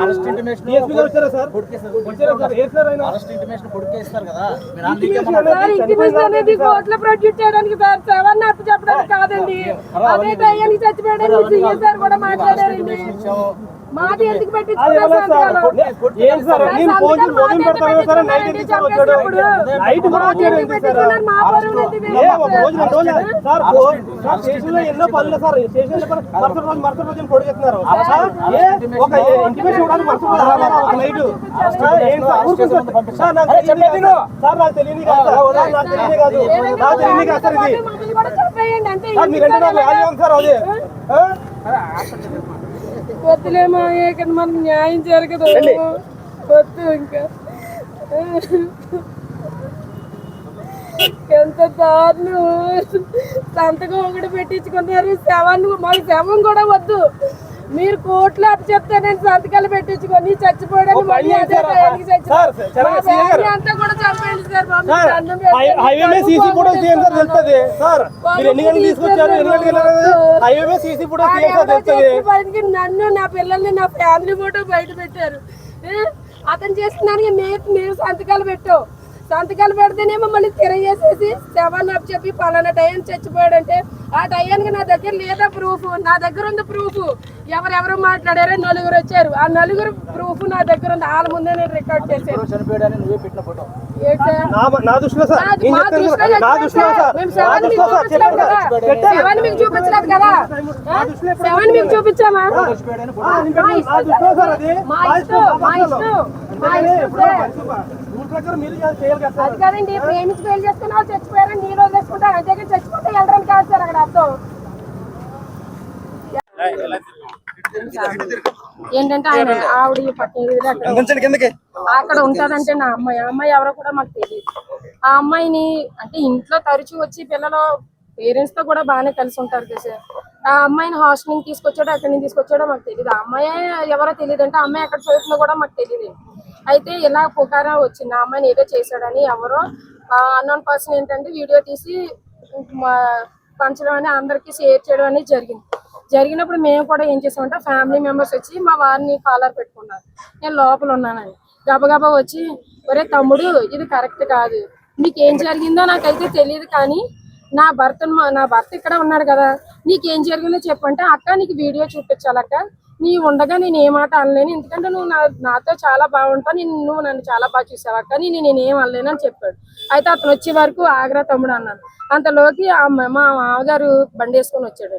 Arrest intimation arrest intimation పొడికేస్తారు కదా. మీరు ఆ నీకేమన్నా సార్ ఇంటిమేషన్ అనేది కోర్టులో ప్రొడ్యూస్ చేయడానికి సెవెన్ అప్పు చెప్పడానికి కాదండి. అదే టయానికి చచ్చిపోయడానికి సీఏ సార్ కూడా మాట్లాడారండి. మాది ఎందుకు స్టేషన్లో ఎన్నో పనులు సార్ స్టేషన్లో పని మరుసటి రోజు మరుసటి రోజు పొడిగెత్తున్నారు? సార్ ఏ? ఒక ఇంటిమేషన్ ఇవ్వడానికి మరుసటి రోజు నైట్. సార్ ఏం సార్? నాకు తెలియదు కాదు. సార్. నాకు తెలియదు కాదు నాకు తెలియదు కాదు. నాకు తెలియదు కాదు సార్ ఇది. మమ్మల్ని కూడా చెప్పేయండి. అంతే సార్ మీరు అంటే నాకు వాల్యూ ఉంది సార్ అది. ఆ? వద్దులేమో ఇక్కడ మనకు న్యాయం జరగదు. వద్దు ఇంకా. ఎంత దారుణం. సంతకం ఒకటి పెట్టించుకున్నారు. శవాన్ని మాకు శవం కూడా వద్దు. మీరు కోట్లు అప్పు చెప్తే నేను సంతకాలు పెట్టించుకొని పని మళ్ళీ అదే మా. ఫ్యామిలీ అంతా కూడా చంపేయండి సార్ బాబు. సార్ దండం హై- పెడతాను. హైవే మీద సీసీ ఫోటోస్ తీయండి సార్ తెలుస్తుంది సార్ మీరు ఎన్ని గంటలు తీసుకొచ్చారు ఎన్ని గంటలకు వెళ్ళారు హైవే మీద సీసీ ఫోటోస్ తీయండి సార్ ఆడెవడో తెలుస్తుంది చేసి బయటికి నన్ను నా పిల్లల్ని నా ఫ్యామిలీ ఫోటో బయట పెట్టారు? అతను చేస్తున్నానికి మీరు మీరు సంతకాలు పెట్టావు సంతకాలు పెడితేనేమో మళ్ళీ తిరగేసేసి శవాన్ని అప్పు చెప్పి పలానా టైం చచ్చిపోయాడంటే ఆ టైంకి నా దగ్గర లేదా ప్రూఫ్ నా దగ్గర ఉంది ప్రూఫ్ ఎవరెవరు మాట్లాడారో నలుగురు వచ్చారు. ఆ నలుగురు ప్రూఫ్ నా దగ్గర ఉంది. వాళ్ళ ముందే నేను రికార్డ్ చేశాను. చనిపోయాడని నువ్వే పెట్టిన ఫోటో ఏంటి సార్? నా నా దృష్టిలో సార్. నా- నేను మా చెప్తాను దృష్టిలో సార్. నా చెప్పాను దృష్టిలో సార్. సార్. మేము నా శవాన్ని మీకు చూపించలేదు కదా. శవాన్ని మీకు చూపించామా? మా ఇష్టం మా ఇష్టం మా ఇష్టం అది కాదండి ప్రేమించి పెళ్ళి చేసుకుని వాళ్ళు చచ్చిపోయారని నేను వదిలేసుకుంటాను అంతే కానీ చచ్చిపోతే వెళ్ళడానికి కాదు సార్ అక్కడ అర్థం ఏంటంటే ఆయన ఆవిడ పట్టేది అక్కడ అక్కడ ఉంటారంటే నా అమ్మాయి ఆ అమ్మాయి ఎవరో కూడా మాకు తెలియదు. ఆ అమ్మాయిని అంటే ఇంట్లో తరచూ వచ్చి పిల్లలు పేరెంట్స్తో కూడా బాగానే కలిసి ఉంటారు కదా సార్. ఆ అమ్మాయిని హాస్టల్ నుంచి తీసుకొచ్చాడో అక్కడి నుంచి తీసుకొచ్చాడో మాకు తెలియదు ఆ అమ్మాయి ఎవరో తెలియదు అంటే అమ్మాయి ఎక్కడ చదువుతుందో కూడా మాకు తెలియదు అయితే ఇలా పుకారా వచ్చింది. ఆ అమ్మాయిని ఏదో చేశాడని ఎవరో అన్నోన్ పర్సన్ ఏంటంటే వీడియో తీసి పంచడం అని అందరికీ షేర్ చేయడం అనేది జరిగింది. జరిగినప్పుడు మేము కూడా ఏం చేసామంటే ఫ్యామిలీ మెంబర్స్ వచ్చి మా వారిని కాలర్ పెట్టుకున్నారు. నేను లోపల ఉన్నానని. గబగబా వచ్చి ఒరే తమ్ముడు ఇది కరెక్ట్ కాదు. నీకు ఏం జరిగిందో నాకైతే తెలియదు కానీ నా భర్త నా భర్త ఇక్కడ ఉన్నాడు కదా. నీకేం జరిగిందో చెప్పంటే అక్క నీకు వీడియో చూపించాలక్క నీ ఉండగా నేను ఏ మాట అనలేను. ఎందుకంటే నువ్వు నా నాతో చాలా బాగుంటావు. నేను నువ్వు నన్ను చాలా బాగా చూసావు అక్క. నేను నేనేం అనలేను అని చెప్పాడు. అయితే అతను వచ్చే వరకు ఆగ్రా తమ్ముడు అన్నాను అంతలోకి ఆ మా మామగారు బండి వేసుకొని వచ్చాడు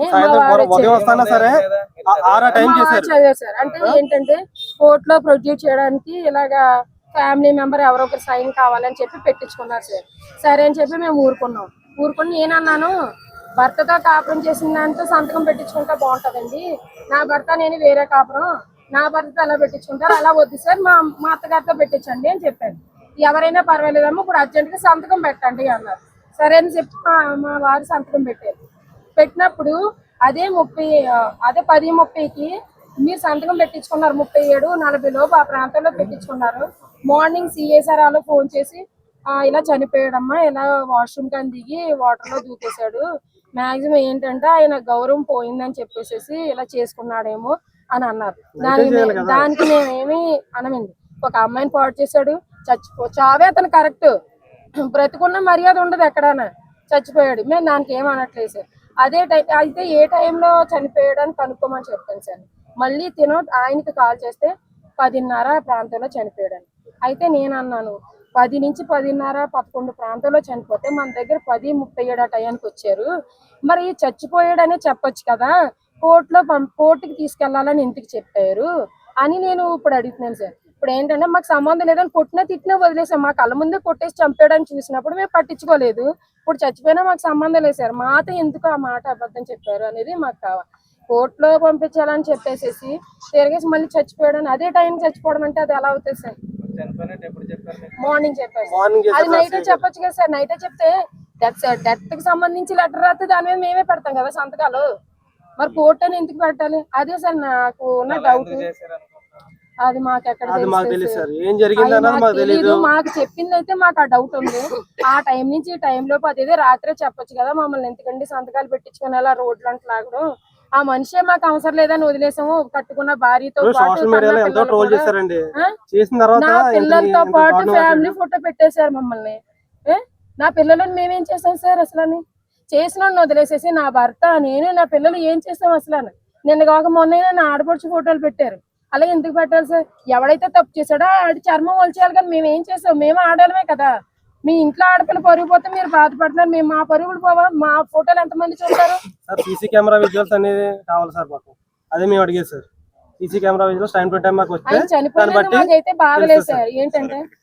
ఉదయం సరే? చేశారు అంటే ఏంటంటే కోర్ట్లో ప్రొడ్యూస్ చేయడానికి ఇలాగా ఫ్యామిలీ మెంబర్ ఎవరో ఒకరు సైన్ కావాలని చెప్పి పెట్టించుకున్నారు సార్. సరే అని చెప్పి మేము ఊరుకున్నాం. ఊరుకుని నేనన్నాను భర్తతో కాపురం చేసిన దాంతో సంతకం పెట్టించుకుంటే బాగుంటదండి. నా భర్త నేను వేరే కాపురం. నా భర్తతో అలా పెట్టించుకుంటారు. అలా వద్దు సార్. మా మా అత్తగారితో పెట్టించండి అని చెప్పాను ఎవరైనా పర్వాలేదమ్మా ఇప్పుడు అర్జెంట్గా సంతకం పెట్టండి అన్నారు. సరే అని చెప్పి మా- మా వారు సంతకం పెట్టారు. పెట్టినప్పుడు అదే ముప్పై అదే పది ముప్పైకి మీరు సంతకం పెట్టించుకున్నారు ముప్పై ఏడు నలభై లోపు ఆ ప్రాంతంలో పెట్టించుకున్నారు. మార్నింగ్ సిఎస్ఆర్ వాళ్ళు ఫోన్ చేసి ఇలా చనిపోయాడమ్మా ఇలా వాష్రూమ్ కానీ దిగి వాటర్లో దూకేశాడు. మాక్సిమం ఏంటంటే ఆయన గౌరవం పోయిందని చెప్పేసి ఇలా చేసుకున్నాడేమో అని అన్నారు. దానికి దానికి మేమేమి అనమండి. ఒక అమ్మాయిని పాడు చేశాడు చచ్చిపో చావే అతను కరెక్ట్ బ్రతుకున్న మర్యాద ఉండదు ఎక్కడైనా. చచ్చిపోయాడు. మేము దానికి ఏం అనట్లేదు సార్. అదే టైం అయితే ఏ టైంలో చనిపోయాడని కనుక్కోమని చెప్పాను సార్. మళ్ళీ తిను ఆయనకి కాల్ చేస్తే పదిన్నర ప్రాంతంలో చనిపోయాడని. అయితే నేను అన్నాను పది నుంచి పదిన్నర పదకొండు ప్రాంతంలో చనిపోతే మన దగ్గర పది ముప్పై ఏడు ఆ టయానికి వచ్చారు. మరి చచ్చిపోయాడనే చెప్పొచ్చు కదా. కోర్టులో పం కోర్టుకి తీసుకెళ్ళాలని ఎందుకు చెప్పారు అని నేను ఇప్పుడు అడుగుతున్నాను సార్. ఇప్పుడు ఏంటంటే మాకు సంబంధం లేదని కొట్టినా తిట్టినా వదిలేసాం మా కళ్ళ ముందే కొట్టేసి చంపాడని చూసినప్పుడు మేము పట్టించుకోలేదు. ఇప్పుడు చచ్చిపోయినా మాకు సంబంధం లేదు సార్. మాత ఎందుకు ఆ మాట అబద్ధం చెప్పారు అనేది మాకు కావాలి. కోర్టులో పంపించాలని చెప్పేసేసి తిరిగేసి మళ్ళీ చచ్చిపోయాడు అదే టైం చచ్చిపోవడం అంటే అది ఎలా అవుతుంది సార్? మార్నింగ్ చెప్పారు మార్నింగ్ అది నైట్ చెప్పొచ్చు కదా సార్. నైట్ చెప్తే డెత్ డెత్కి సంబంధించి లెటర్ రాస్తే దాని మీద మేమే పెడతాం కదా సంతకాలు. మరి కోర్టు అని ఎందుకు పెట్టాలి? అదే సార్ నాకు ఉన్న డౌట్ అది మాకు ఎక్కడ అది మాకు తెలియదు సార్? సార్ ఏం జరిగింది అది అన్నది మాకు తెలియదు చెప్పింది అయితే మాకు ఆ డౌట్ ఉంది. ఆ టైం నుంచి ఈ టైం లోపు అదేదో రాత్రే చెప్పొచ్చు కదా మమ్మల్ని. ఎందుకండి సంతకాలు పెట్టించుకుని అలా రోడ్లు అంటే లాగడం ఆ మనిషే మాకు అవసరం లేదని వదిలేసాము. కట్టుకున్న భార్యతో నా పిల్లలతో పాటు ఫ్యామిలీ. ఫోటో పెట్టేశారు మమ్మల్ని? నా పిల్లలను మేమేం చేసాం సార్ అసలు అని? చేసిన వదిలేసేసి నా భర్త నేను నా పిల్లలు ఏం చేసాం అసలు అని? నిన్న కాక మొన్న నా ఆడపడుచు ఫోటోలు పెట్టారు. అలా ఎందుకు పెట్టాలి సార్? ఎవడైతే తప్పు చేశాడో ఆడి చర్మం ఒలిచేయాలి కానీ మేము ఏం చేసాం? మేము ఆడాలమే కదా. మీ ఇంట్లో ఆడపిల్ల పరుగు పోతే మీరు బాధపడుతున్నారు మేము మా పరుగులు పోవా? మా ఫోటోలు ఎంతమంది చూస్తారు? సార్ సీసీ కెమెరా విజువల్స్ అనేది కావాలి సార్ మాకు. అదే మేము అడిగేది sir. CC camera visuals time to time మాకు బట్టి మాకైతే బాధలేదు తెలుస్తుంది సార్. ఏంటంటే?